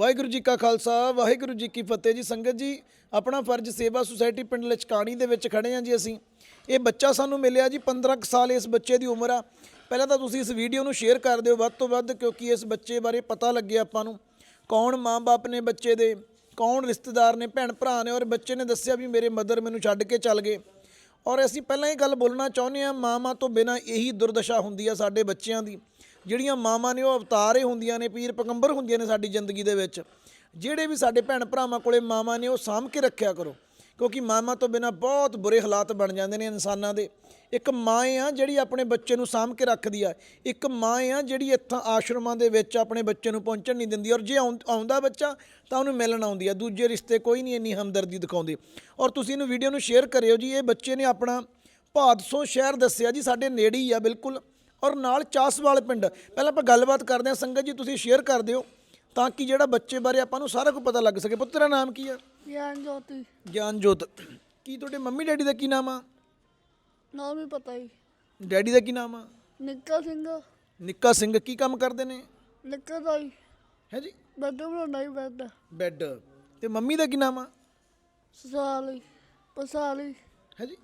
ਵਾਹਿਗੁਰੂ ਜੀ ਕਾ ਖਾਲਸਾ, ਵਾਹਿਗੁਰੂ ਜੀ ਕੀ ਫਤਿਹ ਜੀ। ਸੰਗਤ ਜੀ, ਆਪਣਾ ਫਰਜ਼ ਸੇਵਾ ਸੁਸਾਇਟੀ ਪਿੰਡ ਲਚਕਾਣੀ ਦੇ ਵਿੱਚ ਖੜੇ ਹਾਂ ਜੀ ਅਸੀਂ। ਇਹ ਬੱਚਾ ਸਾਨੂੰ ਮਿਲਿਆ ਜੀ 15 ਕੁ ਸਾਲ ਇਸ ਬੱਚੇ ਦੀ ਉਮਰ ਆ। ਪਹਿਲਾਂ ਤਾਂ ਤੁਸੀਂ ਇਸ ਵੀਡੀਓ ਨੂੰ ਸ਼ੇਅਰ ਕਰ ਦਿਓ ਵੱਧ ਤੋਂ ਵੱਧ, ਕਿਉਂਕਿ ਇਸ ਬੱਚੇ ਬਾਰੇ ਪਤਾ ਲੱਗੇ ਆਪਾਂ ਨੂੰ। ਕੌਣ ਮਾਂ-ਬਾਪ ਨੇ ਬੱਚੇ ਦੇ, ਕੌਣ ਰਿਸ਼ਤੇਦਾਰ ਨੇ, ਭੈਣ ਭਰਾ ਨੇ, ਔਰ ਬੱਚੇ ਨੇ ਦੱਸਿਆ ਵੀ ਮੇਰੇ ਮਦਰ ਮੈਨੂੰ ਛੱਡ ਕੇ ਚੱਲ ਗਏ। ਔਰ ਅਸੀਂ ਪਹਿਲਾਂ ਇਹ ਗੱਲ ਬੋਲਣਾ ਚਾਹੁੰਦੇ ਆ ਮਾਮਾ ਤੋਂ ਬਿਨਾ ਇਹੀ ਦੁਰਦਸ਼ਾ ਹੁੰਦੀ ਆ ਸਾਡੇ ਬੱਚਿਆਂ ਦੀ। ਜਿਹੜੀਆਂ ਮਾਵਾਂ ਨੇ ਉਹ ਅਵਤਾਰ ਹੀ ਹੁੰਦੀਆਂ ਨੇ, ਪੀਰ ਪਗੰਬਰ ਹੁੰਦੀਆਂ ਨੇ ਸਾਡੀ ਜ਼ਿੰਦਗੀ ਦੇ ਵਿੱਚ। ਜਿਹੜੇ ਵੀ ਸਾਡੇ ਭੈਣ ਭਰਾਵਾਂ ਕੋਲੇ ਮਾਵਾਂ ਨੇ, ਉਹ ਸਾਂਭ ਕੇ ਰੱਖਿਆ ਕਰੋ। ਕਿਉਂਕਿ ਮਾਵਾਂ ਤੋਂ ਬਿਨਾ ਬਹੁਤ ਬੁਰੇ ਹਾਲਾਤ ਬਣ ਜਾਂਦੇ ਨੇ ਇਨਸਾਨਾਂ ਦੇ। ਇੱਕ ਮਾਂ ਆ ਜਿਹੜੀ ਆਪਣੇ ਬੱਚੇ ਨੂੰ ਸਾਂਭ ਕੇ ਰੱਖਦੀ ਆ। ਇੱਕ ਮਾਂ ਆ ਜਿਹੜੀ ਇੱਥਾਂ ਆਸ਼ਰਮਾਂ ਦੇ ਵਿੱਚ ਆਪਣੇ ਬੱਚੇ ਨੂੰ ਪਹੁੰਚਣ ਨਹੀਂ ਦਿੰਦੀ। ਔਰ ਜੇ ਆਉਂ- ਆਉਂਦਾ ਬੱਚਾ, ਤਾਂ ਉਹਨੂੰ ਮਿਲਣ ਆਉਂਦੀ ਆ। ਦੂਜੇ ਰਿਸ਼ਤੇ ਕੋਈ ਨਹੀਂ ਇੰਨੀ ਹਮਦਰਦੀ ਦਿਖਾਉਂਦੇ। ਔਰ ਤੁਸੀਂ ਇਹਨੂੰ ਵੀਡੀਓ ਨੂੰ ਸ਼ੇਅਰ ਕਰਿਓ ਜੀ। ਇਹ ਬੱਚੇ ਨੇ ਆਪਣਾ ਭਾਦਸੋਂ ਸ਼ਹਿਰ ਦੱਸਿਆ ਜੀ, ਸਾਡੇ ਨੇੜੇ ਹੀ ਆ, ਬਿਲਕੁਲ। ਔਰ ਨਾਲ ਚਾਸਵਾਲ ਪਿੰਡ। ਪਹਿਲਾਂ ਆਪਾਂ ਗੱਲਬਾਤ ਕਰਦੇ ਹਾਂ। ਸੰਗਤ ਜੀ ਤੁਸੀਂ ਸ਼ੇਅਰ ਕਰ ਦਿਓ ਤਾਂ ਕਿ ਜਿਹੜਾ ਬੱਚੇ ਬਾਰੇ ਆਪਾਂ ਨੂੰ ਸਾਰਾ ਕੁਝ ਪਤਾ ਲੱਗ ਸਕੇ। ਪੁੱਤ ਤੇਰਾ ਨਾਮ ਕੀ ਆ? ਗਿਆਨ ਜੋਤੀ ਗਿਆਨਜੋਤ। ਕੀ ਤੁਹਾਡੇ ਮੰਮੀ ਡੈਡੀ ਦਾ ਕੀ ਨਾਮ ਆ? ਨਾਮ ਹੀ ਪਤਾ ਹੀ ਡੈਡੀ ਦਾ ਕੀ ਨਾਮ ਆ? ਨਿੱਕਾ ਸਿੰਘ। ਨਿੱਕਾ ਸਿੰਘ ਕੀ ਕੰਮ ਕਰਦੇ ਨੇ? ਨਿੱਕਾ ਦਾ ਹੀ ਹੈ ਜੀ? ਬੈੱਡ ਬਣਾਉਣਾ ਹੀ ਬੈੱਡ। ਬੈੱਡ। ਤੇ ਮੰਮੀ ਦਾ ਕੀ ਨਾਮ ਆ? ਸਸਾਲੀ। ਪਸਾਲੀ। ਹੈ ਜੀ?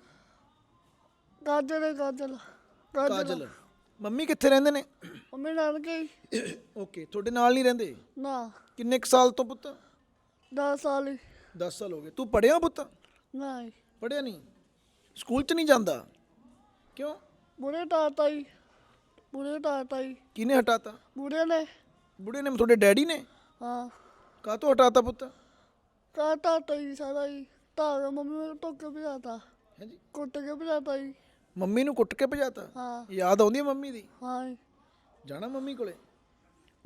ਗਾਜਰ ਗਾਜਰ ਕਾਜਲ। ਮੰਮੀ ਕਿੱਥੇ ਰਹਿੰਦੇ ਨੇ? ਮੰਮੀ ਨਾਨਕੇ ਹੀ। ਓਕੇ ਤੁਹਾਡੇ ਨਾਲ ਨਹੀਂ ਰਹਿੰਦੇ? ਨਾ। ਕਿੰਨੇ ਕੁ ਸਾਲ ਤੋਂ ਪੁੱਤ? 10 ਸਾਲ ਹੀ। 10 ਸਾਲ ਹੋ ਗਏ। ਤੂੰ ਪੜਿਆ ਪੁੱਤ? ਨਾ ਹੀ। ਪੜਿਆ ਨਹੀਂ? ਸਕੂਲ 'ਚ ਨਹੀਂ ਜਾਂਦਾ? ਕਿਉਂ? ਬੁੜੇ ਟਾਤਾ ਹੀ ਬੁੜੇ ਟਾਤਾ ਹੀ ਕਿਹਨੇ ਹਟਾਤਾ? ਬੁੜੇ ਨੇ। ਬੁੜੇ ਨੇ ਤੁਹਾਡੇ ਡੈਡੀ ਨੇ? ਹਾਂ। ਕਾਹਤੋਂ ਹਟਾਤਾ ਪੁੱਤ? ਕਾ ਟਾਤਾ ਹੀ ਸਾਰਾ ਹੀ ਤਾਂ ਮੰਮੀ ਮੈਨੂੰ ਟੋਕ ਕੇ ਭਜਾਤਾ। ਹੈ ਜੀ? ਕੁੱਟ ਕੇ ਭਜਾਤਾ ਹੀ ਮੰਮੀ ਨੂੰ ਕੁੱਟ ਕੇ ਭਜਾਤਾ। ਹਾਂ। ਯਾਦ ਆਉਂਦੀ ਹੈ ਮੰਮੀ ਦੀ? ਹਾਂ। ਜਾਣਾ ਮੰਮੀ ਕੋਲੇ?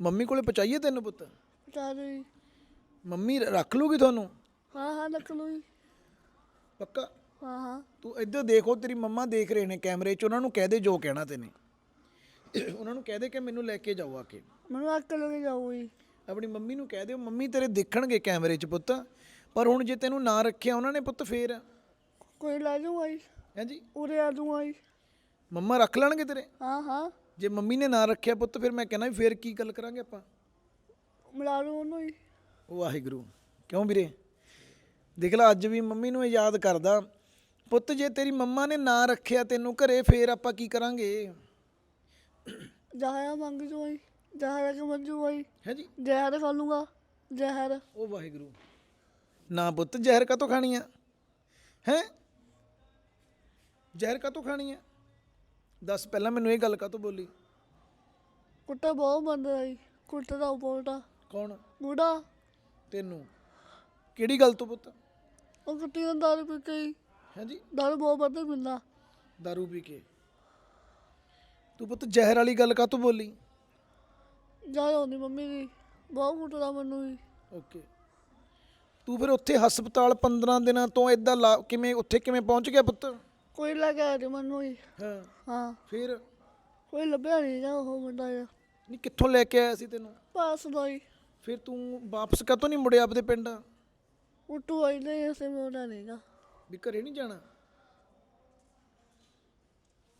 ਮੰਮੀ ਕੋਲੇ ਪਹੁੰਚਾਈਏ ਤੈਨੂੰ ਪੁੱਤ? ਵਿਚਾਰੀ ਮੰਮੀ ਰ- ਰੱਖ ਲੂਗੀ ਤੁਹਾਨੂੰ? ਹਾਂ ਹਾਂ ਨਕਲੂ ਹੀ ਪੱਕਾ? ਹਾਂ ਹਾਂ। ਤੂੰ ਇੱਧਰ ਦੇਖੋ ਤੇਰੀ ਮੰਮਾ ਦੇਖ ਰਹੇ ਨੇ ਕੈਮਰੇ 'ਚ। ਉਹਨਾਂ ਨੂੰ ਕਹਿ ਦੇ ਜੋ ਕਹਿਣਾ ਤੈਨੇ। ਉਹਨਾਂ ਨੂੰ ਕਹਿ ਦੇ ਕਿ ਮੈਨੂੰ ਲੈ ਕੇ ਜਾਓ ਆ ਕੇ। ਮੈਨੂੰ ਅਕਲ ਕੇ ਜਾਊਗੀ ਆਪਣੀ ਮੰਮੀ ਨੂੰ ਕਹਿ ਦਿਓ ਮੰਮੀ ਤੇਰੇ ਦੇਖਣਗੇ ਕੈਮਰੇ 'ਚ ਪੁੱਤ। ਪਰ ਹੁਣ ਜੇ ਤੈਨੂੰ ਨਾ ਰੱਖਿਆ ਉਹਨਾਂ ਨੇ ਪੁੱਤ ਫੇਰ? ਕੋਈ ਲੈ ਜਾਊਗਾ ਜੀ ਹੈ ਜੀ ਉਰੇ ਆ ਜਾਊਗਾ ਜੀ ਮੰਮਾ ਰੱਖ ਲੈਣਗੇ ਤੇਰੇ? ਹਾਂ ਹਾਂ। ਜੇ ਮੰਮੀ ਨੇ ਨਾ ਰੱਖਿਆ ਪੁੱਤ ਫਿਰ ਮੈਂ ਕਹਿੰਦਾ ਫੇਰ ਕੀ ਗੱਲ ਕਰਾਂਗੇ ਆਪਾਂ? ਮਿਲਾ ਲੂ ਉਹਨੂੰ ਹੀ। ਵਾਹਿਗੁਰੂ। ਕਿਉਂ ਵੀਰੇ? ਦੇਖ ਲੈ ਅੱਜ ਵੀ ਮੰਮੀ ਨੂੰ ਇਹ ਯਾਦ ਕਰਦਾ। ਪੁੱਤ ਜੇ ਤੇਰੀ ਮੰਮਾ ਨੇ ਨਾ ਰੱਖਿਆ ਤੈਨੂੰ ਘਰੇ ਫੇਰ ਆਪਾਂ ਕੀ ਕਰਾਂਗੇ? ਜ਼ਹਿਰ ਮੰਗ ਜੂ ਜੀ ਜ਼ਹਿਰ ਕੇ ਮੰਜੂ ਜੀ ਹੈ ਜੀ ਜ਼ਹਿਰ ਖਾ ਲੂੰਗਾ। ਜ਼ਹਿਰ। ਉਹ ਵਾਹਿਗੁਰੂ। ਨਾ ਪੁੱਤ ਜ਼ਹਿਰ ਕਾਤੋਂ ਖਾਣੀ ਆ? ਹੈ? ਜ਼ਹਿਰ ਕਾਤੋਂ ਖਾਣੀ ਆ ਦੱਸ ਪਹਿਲਾਂ ਮੈਨੂੰ ਇਹ ਗੱਲ ਕਾਤੋਂ ਬੋਲੀ? ਕੁੱਟਾ ਬਹੁਤ ਮੰਨਦਾ ਜੀ। ਕੁੱਟਾ ਦਾ ਬੋਲਦਾ। ਕੌਣ? ਬੁੜਾ ਤੈਨੂੰ। ਕਿਹੜੀ ਗੱਲ ਤੋਂ ਪੁੱਤ? ਉਹ ਕੁੱਟੀ ਦਾ ਦਾਰੂ ਪੀ ਕੇ ਹੀ ਹੈ ਜੀ ਦਾਰੂ ਬਹੁਤ ਵੱਧ ਮਿਲਦਾ ਦਾਰੂ ਪੀ ਕੇ। ਤੂੰ ਪੁੱਤ ਜ਼ਹਿਰ ਵਾਲੀ ਗੱਲ ਕਾਤੋਂ ਬੋਲੀ? ਜਾ ਆਉਂਦੀ ਮੰਮੀ ਦੀ। ਬਹੁਤ ਕੁੱਟਦਾ ਮੈਨੂੰ ਜੀ। ਓਕੇ। ਤੂੰ ਫਿਰ ਉੱਥੇ ਹਸਪਤਾਲ 15 ਦਿਨਾਂ ਤੋਂ ਇਦਾਂ ਕਿਵੇਂ ਉੱਥੇ ਕਿਵੇਂ ਪਹੁੰਚ ਗਿਆ ਪੁੱਤ? ਕੋਈ ਲੈ ਕੇ ਆਇਆ ਜੀ ਮੈਨੂੰ ਜੀ ਹਾਂ। ਹਾਂ। ਫਿਰ? ਕੋਈ ਲੱਭਿਆ ਨਹੀਂ ਜਾਂ ਉਹ ਮੁੰਡਾ ਜਿਹਾ। ਨਹੀਂ ਕਿੱਥੋਂ ਲੈ ਕੇ ਆਇਆ ਸੀ ਤੈਨੂੰ? ਪਾਸ ਦਾ ਫਿਰ ਤੂੰ ਵਾਪਸ ਕਾਤੋਂ ਨਹੀਂ ਮੁੜਿਆ ਆਪਦੇ ਪਿੰਡ? ਉੱਟੂ ਆਈ ਨਹੀਂ ਐਸੇ ਮੋੜਾ ਨਹੀਂਗਾ ਵੀ ਘਰੇ ਨਹੀਂ ਜਾਣਾ?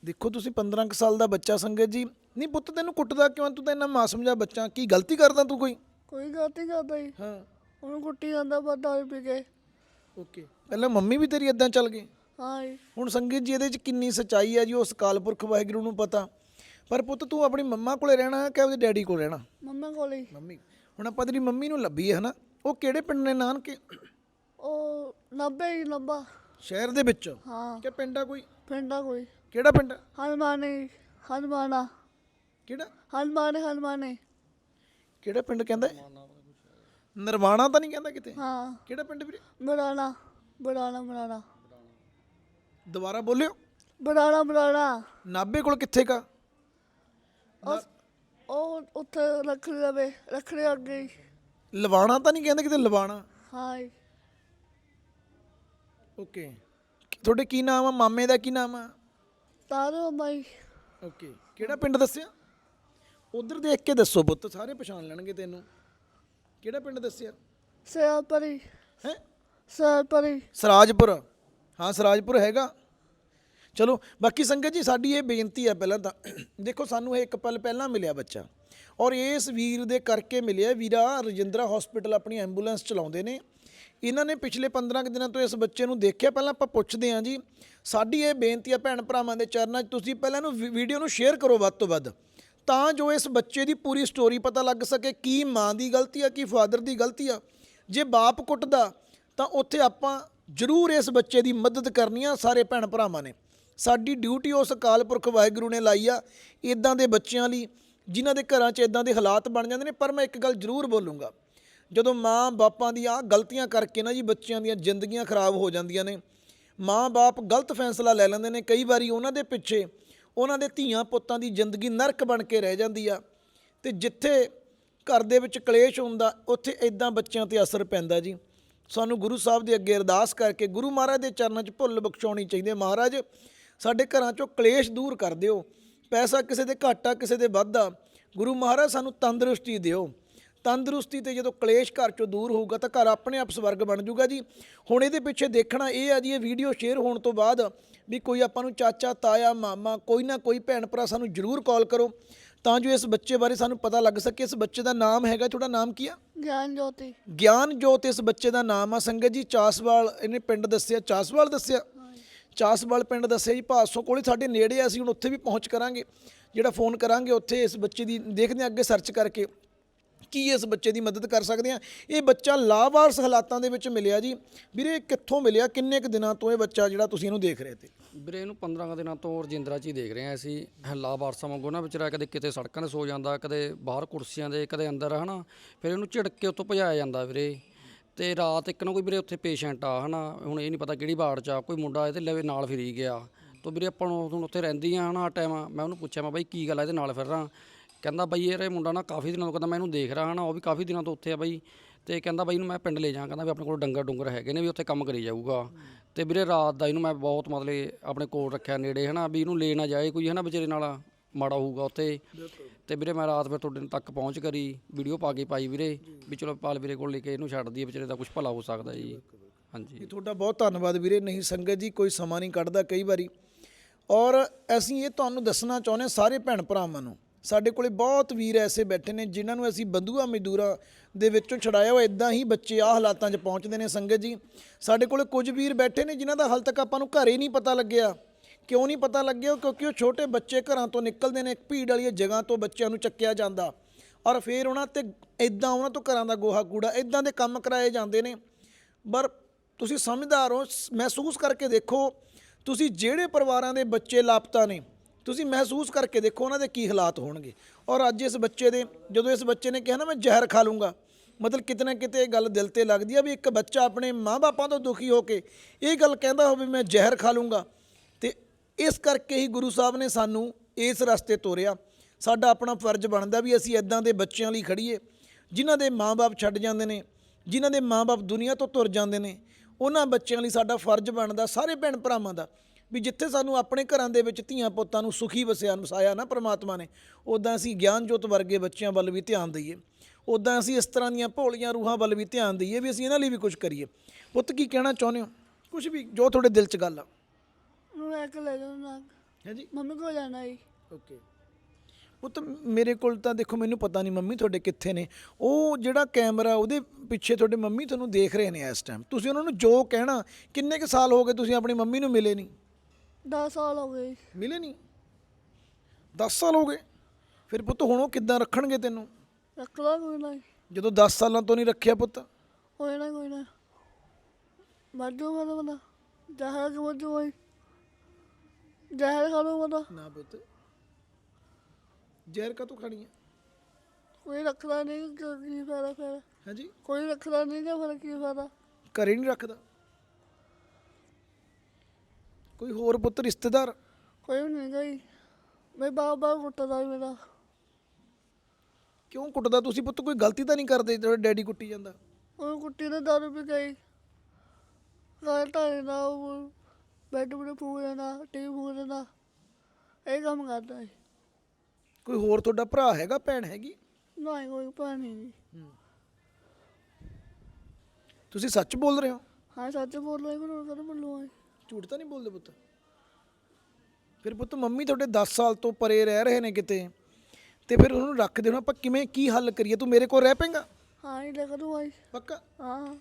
ਦੇਖੋ ਤੁਸੀਂ 15 ਕੁ ਸਾਲ ਦਾ ਬੱਚਾ ਸੰਗਤ ਜੀ। ਨਹੀਂ ਪੁੱਤ ਤੈਨੂੰ ਕੁੱਟਦਾ ਕਿਉਂ? ਤੂੰ ਤਾਂ ਇੰਨਾ ਮਾਸੂਮ ਜਿਹਾ ਬੱਚਾ। ਕੀ ਗਲਤੀ ਕਰਦਾ ਤੂੰ ਕੋਈ? ਕੋਈ ਗਲਤੀ ਕਰਦਾ ਜੀ ਹਾਂ। ਉਹਨੂੰ ਕੁੱਟੀ ਜਾਂਦਾ ਬਸ ਦਾਰੂ ਪੀ ਕੇ ਓਕੇ। ਪਹਿਲਾਂ ਮੰਮੀ ਵੀ ਤੇਰੀ ਇਦਾਂ ਚੱਲ ਗਈ? ਹਾਂ ਜੀ ਹੁਣ ਸੰਗਤ ਜੀ ਇਹਦੇ 'ਚ ਕਿੰਨੀ ਸਚਾਈ ਹੈ ਜੀ ਉਸ ਕਾਲਪੁਰਖ ਵਾਹਿਗੁਰੂ ਨੂੰ ਪਤਾ। ਪਰ ਪੁੱਤ ਤੂੰ ਆਪਣੀ ਮੰਮਾ ਕੋਲੇ ਰਹਿਣਾ ਕਿ ਉਹਦੇ ਡੈਡੀ ਕੋਲ ਰਹਿਣਾ? ਮੰਮਾ ਕੋਲ ਹੀ। ਮੰਮੀ ਹੁਣ ਆਪਾਂ ਤੇਰੀ ਮੰਮੀ ਨੂੰ ਲੱਭੀ ਹੈ ਹਨਾ? ਉਹ ਕਿਹੜੇ ਪਿੰਡ ਨੇ ਨਾਨਕੇ? ਉਹ 90 ਹੀ ਲੰਬਾ। ਸ਼ਹਿਰ ਦੇ ਵਿੱਚ? ਹਾਂ। ਕਿ ਪਿੰਡ ਆ ਕੋਈ? ਪਿੰਡਾ ਕੋਈ। ਕਿਹੜਾ ਪਿੰਡ? ਹਨੂਮਾਨੇ ਹਨੂਮਾਨਾ। ਕਿਹੜਾ? ਹਨੂਮਾਨੇ ਹਨੂਮਾਨੇ। ਕਿਹੜਾ ਪਿੰਡ ਕਹਿੰਦਾ ਹੈ? ਨਿਰਵਾਣਾ ਤਾਂ ਨਹੀਂ ਕਹਿੰਦਾ ਕਿਤੇ? ਹਾਂ। ਕਿਹੜਾ ਪਿੰਡ ਵੀਰੇ? ਬੜਾਣਾ ਬੜਾਣਾ ਬੜਾਣਾ ਦੁਬਾਰਾ ਬੋਲਿਓ। ਬੜਾਣਾ ਬੜਾਣਾ ਨਾਬੇ ਕੋਲ ਕਿੱਥੇ ਕਾ? ਉਹ ਉੱਥੇ ਰੱਖੜੀ ਲਵੇ ਰੱਖੜੀ ਅੱਗੇ ਹੀ। ਲਵਾਣਾ ਤਾਂ ਨਹੀਂ ਕਹਿੰਦੇ ਕਿਤੇ ਲਵਾਣਾ? ਹਾਂ ਜੀ ਓਕੇ। ਤੁਹਾਡੇ ਕੀ ਨਾਮ ਆ? ਮਾਮੇ ਦਾ ਕੀ ਨਾਮ ਆ? ਤਾਰੋ ਮਾਈ ਓਕੇ। ਕਿਹੜਾ ਪਿੰਡ ਦੱਸਿਆ? ਉਧਰ ਦੇਖ ਕੇ ਦੱਸੋ ਪੁੱਤ ਸਾਰੇ ਪਛਾਣ ਲੈਣਗੇ ਤੈਨੂੰ। ਕਿਹੜਾ ਪਿੰਡ ਦੱਸਿਆ? ਸਿਆਪਰੀ ਹੈ? ਸਿਆਪਰੀ ਸਰਾਜਪੁਰ। ਹਾਂ, ਸਰਾਜਪੁਰ ਹੈਗਾ। ਚਲੋ, ਬਾਕੀ ਸੰਗਤ ਜੀ, ਸਾਡੀ ਇਹ ਬੇਨਤੀ ਹੈ ਪਹਿਲਾਂ ਤਾਂ, ਦੇਖੋ ਸਾਨੂੰ ਇਹ ਇੱਕ ਪਲ ਪਹਿਲਾਂ ਮਿਲਿਆ ਬੱਚਾ। ਔਰ ਇਸ ਵੀਰ ਦੇ ਕਰਕੇ ਮਿਲਿਆ ਵੀਰਾ ਰਜਿੰਦਰਾ ਹਸਪੀਟਲ ਆਪਣੀ ਐਂਬੂਲੈਂਸ ਚਲਾਉਂਦੇ ਨੇ। ਇਹਨਾਂ ਨੇ ਪਿਛਲੇ 15 ਕੁ ਦਿਨਾਂ ਤੋਂ ਇਸ ਬੱਚੇ ਨੂੰ ਦੇਖਿਆ। ਪਹਿਲਾਂ ਆਪਾਂ ਪੁੱਛਦੇ ਹਾਂ ਜੀ, ਸਾਡੀ ਇਹ ਬੇਨਤੀ ਆ ਭੈਣ ਭਰਾਵਾਂ ਦੇ ਚਰਨਾਂ 'ਚ, ਤੁਸੀਂ ਪਹਿਲਾਂ ਇਹਨੂੰ ਵੀਡੀਓ ਨੂੰ ਸ਼ੇਅਰ ਕਰੋ ਵੱਧ ਤੋਂ ਵੱਧ। ਤਾਂ ਜੋ ਇਸ ਬੱਚੇ ਦੀ ਪੂਰੀ ਸਟੋਰੀ ਪਤਾ ਲੱਗ ਸਕੇ ਕੀ ਮਾਂ ਦੀ ਗਲਤੀ ਆ, ਕੀ ਫਾਦਰ ਦੀ ਗਲਤੀ ਆ। ਜੇ ਬਾਪ ਕੁੱਟਦਾ, ਤਾਂ ਉੱਥੇ ਆਪਾਂ ਜ਼ਰੂਰ ਇਸ ਬੱਚੇ ਦੀ ਮਦਦ ਕਰਨੀ ਆ, ਸਾਰੇ ਭੈਣ ਭਰਾਵਾਂ ਨੇ। ਸਾਡੀ ਡਿਊਟੀ ਉਸ ਅਕਾਲ ਪੁਰਖ ਵਾਹਿਗੁਰੂ ਨੇ ਲਾਈ ਆ ਇਦਾਂ ਦੇ ਬੱਚਿਆਂ ਲਈ, ਜਿਨ੍ਹਾਂ ਦੇ ਘਰਾਂ 'ਚ ਇਦਾਂ ਦੇ ਹਾਲਾਤ ਬਣ ਜਾਂਦੇ ਨੇ, ਪਰ ਮੈਂ ਇੱਕ ਗੱਲ ਜ਼ਰੂਰ ਬੋਲੂੰਗਾ। ਜਦੋਂ ਮਾਂ ਬਾਪਾਂ ਦੀਆਂ ਆਹ ਗਲਤੀਆਂ ਕਰਕੇ ਨਾ ਜੀ ਬੱਚਿਆਂ ਦੀਆਂ ਜ਼ਿੰਦਗੀਆਂ ਖਰਾਬ ਹੋ ਜਾਂਦੀਆਂ ਨੇ ਮਾਂ-ਬਾਪ ਗਲਤ ਫੈਸਲਾ ਲੈ ਲੈਂਦੇ ਨੇ, ਕਈ ਵਾਰੀ ਉਹਨਾਂ ਦੇ ਪਿੱਛੇ ਉਹਨਾਂ ਦੇ ਧੀਆਂ ਪੁੱਤਾਂ ਦੀ ਜ਼ਿੰਦਗੀ ਨਰਕ ਬਣ ਕੇ ਰਹਿ ਜਾਂਦੀ ਆ। ਤੇ ਜਿੱਥੇ ਘਰ ਦੇ ਵਿੱਚ ਕਲੇਸ਼ ਹੁੰਦਾ, ਉੱਥੇ ਇਦਾਂ ਬੱਚਿਆਂ ਤੇ ਅਸਰ ਪੈਂਦਾ ਜੀ। ਸਾਨੂੰ ਗੁਰੂ ਸਾਹਿਬ ਦੇ ਅੱਗੇ ਅਰਦਾਸ ਕਰਕੇ ਗੁਰੂ ਮਹਾਰਾਜ ਦੇ ਚਰਨਾਂ 'ਚ ਭੁੱਲ ਬਖਸ਼ਾਉਣੀ ਚਾਹੀਦੀ ਹੈ। ਮਹਾਰਾਜ, ਸਾਡੇ ਘਰਾਂ 'ਚੋਂ ਕਲੇਸ਼ ਦੂਰ ਕਰ ਦਿਓ। ਪੈਸਾ ਕਿਸੇ ਦੇ ਘੱਟ ਆ, ਕਿਸੇ ਦੇ ਵੱਧ ਆ। ਗੁਰੂ ਮਹਾਰਾਜ, ਸਾਨੂੰ ਤੰਦਰੁਸਤੀ ਦਿਓ। ਤੰਦਰੁਸਤੀ ਤੇ ਜਦੋਂ ਕਲੇਸ਼ ਘਰ ਚੋਂ ਦੂਰ ਹੋਊਗਾ ਤਾਂ ਘਰ ਆਪਣੇ ਆਪ ਸਵਰਗ ਬਣ ਜਾਊਗਾ ਜੀ। ਹੁਣ ਇਹਦੇ ਪਿੱਛੇ ਦੇਖਣਾ ਇਹ ਆ ਜੀ, ਇਹ ਵੀਡੀਓ ਸ਼ੇਅਰ ਹੋਣ ਤੋਂ ਬਾਅਦ ਵੀ ਕੋਈ ਆਪਾਂ ਨੂੰ ਚਾਚਾ, ਤਾਇਆ, ਮਾਮਾ, ਕੋਈ ਨਾ ਕੋਈ ਭੈਣ ਭਰਾ ਸਾਨੂੰ ਜ਼ਰੂਰ ਕਾਲ ਕਰੋ। ਤਾਂ ਜੋ ਇਸ ਬੱਚੇ ਬਾਰੇ ਸਾਨੂੰ ਪਤਾ ਲੱਗ ਸਕੇ। ਇਸ ਬੱਚੇ ਦਾ ਨਾਮ ਹੈਗਾ, ਤੁਹਾਡਾ ਨਾਮ ਕੀ ਆ? ਗਿਆਨ ਜੋਤੀ ਗਿਆਨ ਜੋਤ ਇਸ ਬੱਚੇ ਦਾ ਨਾਮ ਆ ਸੰਗਤ ਜੀ ਚਾਸਵਾਲ ਇਹਨੇ ਪਿੰਡ ਦੱਸਿਆ ਚਾਸਵਾਲ ਦੱਸਿਆ ਚਾਸਵਾਲ ਪਿੰਡ ਦੱਸਿਆ ਜੀ ਭਾਸੋਂ ਕੋਲੇ ਸਾਡੇ ਨੇੜੇ ਆ ਅਸੀਂ ਹੁਣ ਉੱਥੇ ਵੀ ਪਹੁੰਚ ਕਰਾਂਗੇ ਜਿਹੜਾ ਫੋਨ ਕਰਾਂਗੇ ਉੱਥੇ ਇਸ ਬੱਚੇ ਦੀ ਦੇਖਦੇ ਹਾਂ ਅੱਗੇ ਸਰਚ ਕਰਕੇ ਕੀ ਇਸ ਬੱਚੇ ਦੀ ਮਦਦ ਕਰ ਸਕਦੇ ਆ? ਇਹ ਬੱਚਾ ਲਾਵਾਰਸ ਹਾਲਾਤਾਂ ਦੇ ਵਿੱਚ ਮਿਲਿਆ ਜੀ। ਵੀਰੇ, ਇਹ ਕਿੱਥੋਂ ਮਿਲਿਆ? ਕਿੰਨੇ ਕੁ ਦਿਨਾਂ ਤੋਂ ਇਹ ਬੱਚਾ ਜਿਹੜਾ ਤੁਸੀਂ ਇਹਨੂੰ ਦੇਖ ਰਹੇ ਤੇ? ਵੀਰੇ, ਇਹਨੂੰ 15 ਦਿਨਾਂ ਤੋਂ ਰਜਿੰਦਰਾ ਚ ਹੀ ਦੇਖ ਰਹੇ ਆ ਅਸੀਂ। ਲਾਵਾਰਸਾਂ ਵਾਂਗੂ ਨਾ ਵਿਚਾਰਾ ਕਦੇ ਕਿਤੇ ਸੜਕਾਂ 'ਤੇ ਸੋ ਜਾਂਦਾ, ਕਦੇ ਬਾਹਰ ਕੁਰਸੀਆਂ ਦੇ, ਕਦੇ ਅੰਦਰ, ਹਨਾ? ਫਿਰ ਇਹਨੂੰ ਝਿੜਕ ਕੇ ਉੱਥੋਂ ਭਜਾਇਆ ਜਾਂਦਾ ਵੀਰੇ। ਤੇ ਰਾਤ ਇੱਕ ਨਾ ਕੋਈ ਵੀਰੇ ਉੱਥੇ ਪੇਸ਼ੈਂਟ ਆ, ਹਨਾ? ਹੁਣ ਇਹ ਨਹੀਂ ਪਤਾ ਕਿਹੜੀ ਵਾਰਡ 'ਚ ਆ, ਕੋਈ ਮੁੰਡਾ ਇਹਦੇ ਲਵੇ ਨਾਲ ਫਿਰੀ ਗਿਆ। ਤੋਂ ਵੀਰੇ ਆਪਾਂ ਨੂੰ ਹੁਣ ਉੱਥੇ ਰਹਿੰਦੀ ਆ ਹਨਾ ਟਾਈਮ ਮੈਂ ਉਹਨੂੰ ਪੁੱਛਿਆ, ਮੈਂ ਬਾਈ ਕੀ ਗੱਲ ਆ, ਇਹਦੇ ਨਾਲ ਫਿਰ ਰਾਂ ਕਹਿੰਦਾ ਬਾਈ ਯਾਰ ਇਹ ਮੁੰਡਾ ਨਾ ਕਾਫੀ ਦਿਨਾਂ ਤੋਂ ਕਹਿੰਦਾ ਮੈਂ ਇਹਨੂੰ ਦੇਖ ਰਿਹਾ ਹਨਾ ਉਹ ਵੀ ਕਾਫੀ ਦਿਨਾਂ ਤੋਂ ਉੱਥੇ ਆ ਬਾਈ। ਤੇ ਕਹਿੰਦਾ ਬਾਈ ਇਹਨੂੰ ਮੈਂ ਪਿੰਡ ਲੈ ਜਾ ਕਹਿੰਦਾ ਵੀ ਆਪਣੇ ਕੋਲ ਡੰਗਰ ਡੁੰਗਰ ਹੈਗੇ ਨੇ, ਵੀ ਉੱਥੇ ਕੰਮ ਕਰੀ ਜਾਊਗਾ। ਤੇ ਵੀਰੇ ਰਾਤ ਦਾ ਇਹਨੂੰ ਮੈਂ ਬਹੁਤ ਮਤਲਬ ਆਪਣੇ ਕੋਲ ਰੱਖਿਆ ਨੇੜੇ, ਹਨਾ, ਵੀ ਇਹਨੂੰ ਲੈ ਨਾ ਜਾਏ ਕੋਈ, ਹਨਾ, ਵਿਚਾਰੇ ਨਾਲ ਮਾੜਾ ਹੋਊਗਾ ਉੱਥੇ। ਤੇ ਵੀਰੇ ਮੈਂ ਰਾਤ ਫਿਰ ਤੁਹਾਡੇ ਤੱਕ ਪਹੁੰਚ ਕਰੀ, ਵੀਡੀਓ ਪਾ ਕੇ ਪਾਈ ਵੀਰੇ, ਵੀ ਚਲੋ ਪਾਲ ਵੀਰੇ ਕੋਲ ਲੈ ਕੇ ਇਹਨੂੰ ਛੱਡ ਦਈਏ, ਵਿਚਾਰੇ ਦਾ ਕੁਝ ਭਲਾ ਹੋ ਸਕਦਾ ਜੀ। ਹਾਂਜੀ। ਤੁਹਾਡਾ ਬਹੁਤ ਧੰਨਵਾਦ ਵੀਰੇ, ਨਹੀਂ ਸੰਗਤ ਜੀ ਕੋਈ ਸਮਾਂ ਨਹੀਂ ਕੱਢਦਾ ਕਈ ਵਾਰੀ। ਔਰ ਅਸੀਂ ਇਹ ਤੁਹਾਨੂੰ ਦੱਸਣਾ ਚਾਹੁੰਦੇ ਹਾਂ ਸਾਰੇ ਭੈਣ ਭਰਾਵਾਂ ਨੂੰ ਸਾਡੇ ਕੋਲੇ ਬਹੁਤ ਵੀਰ ਐਸੇ ਬੈਠੇ ਨੇ ਜਿਨ੍ਹਾਂ ਨੂੰ ਅਸੀਂ ਬੰਧੂਆ ਮਜ਼ਦੂਰਾਂ ਦੇ ਵਿੱਚੋਂ ਛਡਾਇਆ ਹੋਇਆ ਇਦਾਂ ਹੀ ਬੱਚੇ ਆ ਹਾਲਾਤਾਂ 'ਚ ਪਹੁੰਚਦੇ ਨੇ ਸੰਗਤ ਜੀ। ਸਾਡੇ ਕੋਲੇ ਕੁਝ ਵੀਰ ਬੈਠੇ ਨੇ ਜਿਨ੍ਹਾਂ ਦਾ ਹਾਲ ਤੱਕ ਆਪਾਂ ਨੂੰ ਘਰ ਹੀ ਨਹੀਂ ਪਤਾ ਲੱਗਿਆ। ਕਿਉਂ ਨਹੀਂ ਪਤਾ ਲੱਗਿਆ? ਕਿਉਂਕਿ ਉਹ ਛੋਟੇ ਬੱਚੇ ਘਰਾਂ ਤੋਂ ਨਿਕਲਦੇ ਨੇ, ਇੱਕ ਭੀੜ ਵਾਲੀ ਜਗ੍ਹਾ ਤੋਂ ਬੱਚਿਆਂ ਨੂੰ ਚੱਕਿਆ ਜਾਂਦਾ। ਔਰ ਫਿਰ ਉਹਨਾਂ ਤੇ ਇਦਾਂ ਉਹਨਾਂ ਤੋਂ ਘਰਾਂ ਦਾ ਗੋਹਾ ਕੂੜਾ ਇਦਾਂ ਦੇ ਕੰਮ ਕਰਾਏ ਜਾਂਦੇ ਨੇ। ਪਰ ਤੁਸੀਂ ਸਮਝਦਾਰ ਹੋ, ਸ- ਮਹਿਸੂਸ ਕਰਕੇ ਦੇਖੋ, ਤੁਸੀਂ ਜਿਹੜੇ ਪਰਿਵਾਰਾਂ ਦੇ ਬੱਚੇ ਲਾਪਤਾ ਨੇ ਤੁਸੀਂ ਮਹਿਸੂਸ ਕਰਕੇ ਦੇਖੋ ਉਹਨਾਂ ਦੇ ਕੀ ਹਾਲਾਤ ਹੋਣਗੇ। ਔਰ ਅੱਜ ਇਸ ਬੱਚੇ ਦੇ, ਜਦੋਂ ਇਸ ਬੱਚੇ ਨੇ ਕਿਹਾ ਨਾ, ਮੈਂ ਜ਼ਹਿਰ ਖਾ ਲੂੰਗਾ। ਮਤਲਬ ਕਿਤੇ ਨਾ ਕਿਤੇ ਇਹ ਗੱਲ ਦਿਲ ਤੇ ਲੱਗਦੀ ਆ ਵੀ ਇੱਕ ਬੱਚਾ ਆਪਣੇ ਮਾਂ-ਬਾਪਾਂ ਤੋਂ ਦੁਖੀ ਹੋ ਕੇ ਇਹ ਗੱਲ ਕਹਿੰਦਾ ਹੋਵੇ, ਮੈਂ ਜ਼ਹਿਰ ਖਾ ਲੂੰਗਾ। ਤੇ ਇਸ ਕਰਕੇ ਹੀ ਗੁਰੂ ਸਾਹਿਬ ਨੇ ਸਾਨੂੰ ਇਸ ਰਸਤੇ ਤੋਰਿਆ। ਸਾਡਾ ਆਪਣਾ ਫਰਜ਼ ਬਣਦਾ ਵੀ ਅਸੀਂ ਇਦਾਂ ਦੇ ਬੱਚਿਆਂ ਲਈ ਖੜੀਏ, ਜਿਨ੍ਹਾਂ ਦੇ ਮਾਂ-ਬਾਪ ਛੱਡ ਜਾਂਦੇ ਨੇ, ਜਿਨ੍ਹਾਂ ਦੇ ਮਾਂ-ਬਾਪ ਦੁਨੀਆ ਤੋਂ ਤੁਰ ਜਾਂਦੇ ਨੇ। ਉਹਨਾਂ ਬੱਚਿਆਂ ਲਈ ਸਾਡਾ ਫਰਜ਼ ਬਣਦਾ, ਸਾਰੇ ਭੈਣ ਭਰਾਵਾਂ ਦਾ। ਵੀ ਜਿੱਥੇ ਸਾਨੂੰ ਆਪਣੇ ਘਰਾਂ ਦੇ ਵਿੱਚ ਧੀਆਂ ਪੁੱਤਾਂ ਨੂੰ ਸੁਖੀ ਵਸਿਆ ਵਸਾਇਆ ਨਾ ਪ੍ਰਮਾਤਮਾ ਨੇ ਉਦਾਂ ਅਸੀਂ ਗਿਆਨ ਜੋਤ ਵਰਗੇ ਬੱਚਿਆਂ ਵੱਲ ਵੀ ਧਿਆਨ ਦਈਏ। ਉਦਾਂ ਅਸੀਂ ਇਸ ਤਰ੍ਹਾਂ ਦੀਆਂ ਭੋਲੀਆਂ ਰੂਹਾਂ ਵੱਲ ਵੀ ਧਿਆਨ ਦਈਏ ਵੀ ਅਸੀਂ ਇਹਨਾਂ ਲਈ ਵੀ ਕੁਝ ਕਰੀਏ। ਪੁੱਤ ਕੀ ਕਹਿਣਾ ਚਾਹੁੰਦੇ ਹੋ? ਕੁਝ ਵੀ ਜੋ ਤੁਹਾਡੇ ਦਿਲ 'ਚ ਗੱਲ ਆ। ਮੈਂ ਇੱਕ ਲੈ ਜਾਣਾ ਹੈ ਜੀ ਮੰਮੀ ਕੋਲ ਜਾਣਾ ਜੀ ਓਕੇ। ਉਹ ਤਾਂ ਮੇਰੇ ਕੋਲ ਤਾਂ ਦੇਖੋ ਮੈਨੂੰ ਪਤਾ ਨਹੀਂ ਮੰਮੀ ਤੁਹਾਡੇ ਕਿੱਥੇ ਨੇ। ਉਹ ਜਿਹੜਾ ਕੈਮਰਾ ਉਹਦੇ ਪਿੱਛੇ ਤੁਹਾਡੇ ਮੰਮੀ ਤੁਹਾਨੂੰ ਦੇਖ ਰਹੇ ਨੇ ਇਸ ਟਾਈਮ ਤੁਸੀਂ ਉਹਨਾਂ ਨੂੰ ਜੋ ਕਹਿਣਾ ਕਿੰਨੇ ਕੁ ਸਾਲ ਹੋ ਗਏ ਤੁਸੀਂ ਆਪਣੀ ਮੰਮੀ ਨੂੰ ਮਿਲੇ ਨਹੀਂ? 10 ਸਾਲ ਹੋ ਗਏ। ਮਿਲੇ ਨਹੀਂ। 10 ਸਾਲ ਹੋ ਗਏ। ਫਿਰ ਪੁੱਤ ਹੁਣ ਉਹ ਕਿੱਦਾਂ ਰੱਖਣਗੇ ਤੈਨੂੰ? ਰੱਖ ਲਾ ਕੋਈ ਨਾ। ਜਦੋਂ 10 ਸਾਲਾਂ ਤੋਂ ਨਹੀਂ ਰੱਖਿਆ ਪੁੱਤ। ਕੋਈ ਨਾ ਕੋਈ ਨਾ। ਮਰਜੂ ਮਨਾ ਮਨਾ ਜਹਰ ਜੋ ਜੋ। ਜਹਰ ਖਾ ਲਓ ਮਨਾ ਨਾ ਪੁੱਤ। ਜ਼ਹਿਰ ਕਾ ਤੂੰ ਖਾਣੀ ਹੈ ਕੋਈ ਰੱਖਦਾ ਨਹੀਂ ਕਿ ਕੀ ਫਾਇਦਾ ਫਿਰ? ਹੈ ਜੀ? ਕੋਈ ਰੱਖਦਾ ਨਹੀਂ ਕਿ ਫਿਰ ਕੀ ਫਾਇਦਾ? ਘਰੇ ਨਹੀਂ ਰੱਖਦਾ। ਕੋਈ ਹੋਰ ਪੁੱਤ ਰਿਸ਼ਤੇਦਾਰ? ਕੋਈ ਵੀ ਨਹੀਂ ਗਈ। ਮੈਂ ਬਾਬਾ ਕੁੱਟਦਾ ਮੇਰਾ। ਕਿਉਂ ਕੁੱਟਦਾ ਤੁਸੀਂ ਪੁੱਤ? ਕੋਈ ਗਲਤੀ ਤਾਂ ਨਹੀਂ ਕਰਦੇ ਜਿਹੜਾ ਡੈਡੀ ਕੁੱਟੀ ਜਾਂਦਾ? ਉਹ ਕੁੱਟੀ ਨੇ ਦਾਰੂ ਪੀ ਗਈ ਗਾਇ ਟਾਈ ਨਾ ਉਹ ਬੈੱਡ ਬੁੱਡ ਫੂਕ ਦੇਣਾ ਟੀਵੀ ਫੂਕ ਦੇਣਾ ਇਹ ਕੰਮ ਕਰਦਾ ਹੈ ਕੋਈ ਹੋਰ ਤੁਹਾਡਾ ਭਰਾ ਹੈਗਾ ਭੈਣ ਹੈਗੀ? ਨਾ ਹੀ ਕੋਈ ਪਾਣੀ ਨਹੀਂ ਤੁਸੀਂ ਸੱਚ ਬੋਲ ਰਹੇ ਹੋ? ਹਾਂ ਸੱਚ ਬੋਲ ਰਿਹਾ ਕੋਈ ਕਰ ਬੋਲੂਗਾ ਝੂਠ ਤਾਂ ਨਹੀਂ ਬੋਲਦੇ ਪੁੱਤ? ਫਿਰ ਪੁੱਤ ਮੰਮੀ ਤੁਹਾਡੇ 10 ਸਾਲ ਤੋਂ ਪਰੇ ਰਹਿ ਰਹੇ ਨੇ ਕਿਤੇ ਤੇ ਫਿਰ ਉਹਨੂੰ ਰੱਖ ਦੇਣਾ ਆਪਾਂ ਕਿਵੇਂ ਕੀ ਹੱਲ ਕਰੀਏ? ਤੂੰ ਮੇਰੇ ਕੋਲ ਰਹਿ ਪੇਗਾ ਹਾਂ ਹੀ ਲਿਖ ਦੂੰਗਾ ਜੀ ਪੱਕਾ? ਹਾਂ।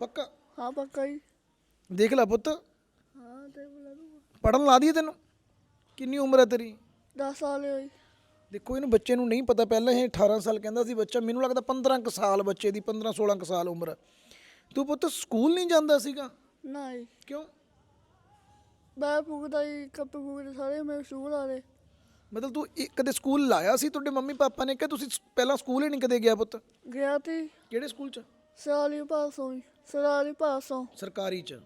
ਪੱਕਾ? ਹਾਂ ਪੱਕਾ ਜੀ। ਦੇਖ ਲੈ ਪੁੱਤ। ਹਾਂ ਤੇ ਬੁਲਾ ਦੂੰਗਾ ਪੜਨ ਲਾ ਦਈਏ ਤੈਨੂੰ। ਕਿੰਨੀ ਉਮਰ ਹੈ ਤੇਰੀ? 10 ਸਾਲ ਹੋਈ ਦੇਖੋ ਇਹਨੂੰ ਬੱਚੇ ਨੂੰ ਨਹੀਂ ਪਤਾ ਪਹਿਲਾਂ ਇਹ 18 ਸਾਲ ਕਹਿੰਦਾ ਸੀ ਬੱਚਾ ਮੈਨੂੰ ਲੱਗਦਾ 15 ਕੁ ਸਾਲ ਬੱਚੇ ਦੀ 15 16 ਕੁ ਸਾਲ ਉਮਰ। ਹੈ। ਤੂੰ ਪੁੱਤ ਸਕੂਲ ਨਹੀਂ ਜਾਂਦਾ ਸੀਗਾ? ਨਾ ਜੀ ਕਿਉਂ? ਮੈਂ ਫੂਕਦਾ ਜੀ ਕੱਪ ਫੂਕਦੇ ਸਾਰੇ ਮੇਰੇ ਸਕੂਲ ਵਾਲੇ। ਮਤਲਬ ਤੂੰ ਇੱਕ ਕਦੇ ਸਕੂਲ ਲਾਇਆ ਸੀ? ਤੁਹਾਡੇ ਮੰਮੀ ਪਾਪਾ ਨੇ ਕਿ ਤੁਸੀਂ ਸ- ਪਹਿਲਾਂ ਸਕੂਲ ਹੀ ਨਹੀਂ ਕਦੇ ਗਿਆ ਪੁੱਤ। ਗਿਆ ਤੀ। ਕਿਹੜੇ ਸਕੂਲ 'ਚ? ਸਰਾਲੀ ਪਾਸੋਂ ਜੀ ਸਰਾਲੀ ਪਾਸੋਂ। ਸਰਕਾਰੀ 'ਚ।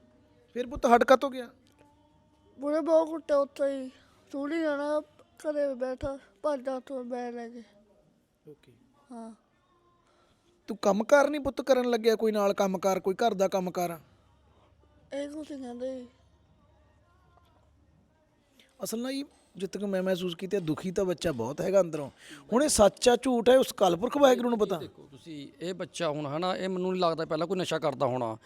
ਫਿਰ ਪੁੱਤ ਹਟਕਾ ਤੋਂ ਗਿਆ? ਬੁਰੇ ਬਹੁਤ ਕੁੱਟੇ ਉੱਥੇ ਹੀ। ਸੂਲੀ ਜਾਣਾ ਘਰੇ ਬੈਠਾ ਭੱਜਦਾ ਤੋਂ ਬੈ ਲੈ ਕੇ। ਓਕੇ। ਹਾਂ। ਤੂੰ ਕੰਮਕਾਰ ਨਹੀਂ ਪੁੱਤ ਕਰਨ ਲੱਗਿਆ? ਕੋਈ ਨਾਲ ਕੰਮਕਾਰ ਕੋਈ ਘਰ ਦਾ ਕੰਮਕਾਰ ਇਹ ਕੁਛ ਕਹਿੰਦੇ। ਅਸਲ ਨਾਲ ਇਹ ਜਿੱਥੇ ਤੱਕ ਮੈਂ ਮਹਿਸੂਸ ਕੀਤਾ ਦੁਖੀ ਤਾਂ ਬੱਚਾ ਬਹੁਤ ਹੈਗਾ ਅੰਦਰੋਂ। ਹੁਣ ਇਹ ਸੱਚ ਆ, ਝੂਠ ਹੈ ਉਸ ਕਲਪੁਰਖ ਵਾਹਿਗੁਰੂ ਨੂੰ ਪਤਾ। ਦੇਖੋ, ਤੁਸੀਂ ਇਹ ਬੱਚਾ ਹੁਣ ਹਨਾ, ਇਹ ਮੈਨੂੰ ਨਹੀਂ ਲੱਗਦਾ ਪਹਿਲਾਂ ਕੋਈ ਨਸ਼ਾ ਕਰਦਾ ਹੋਣਾ।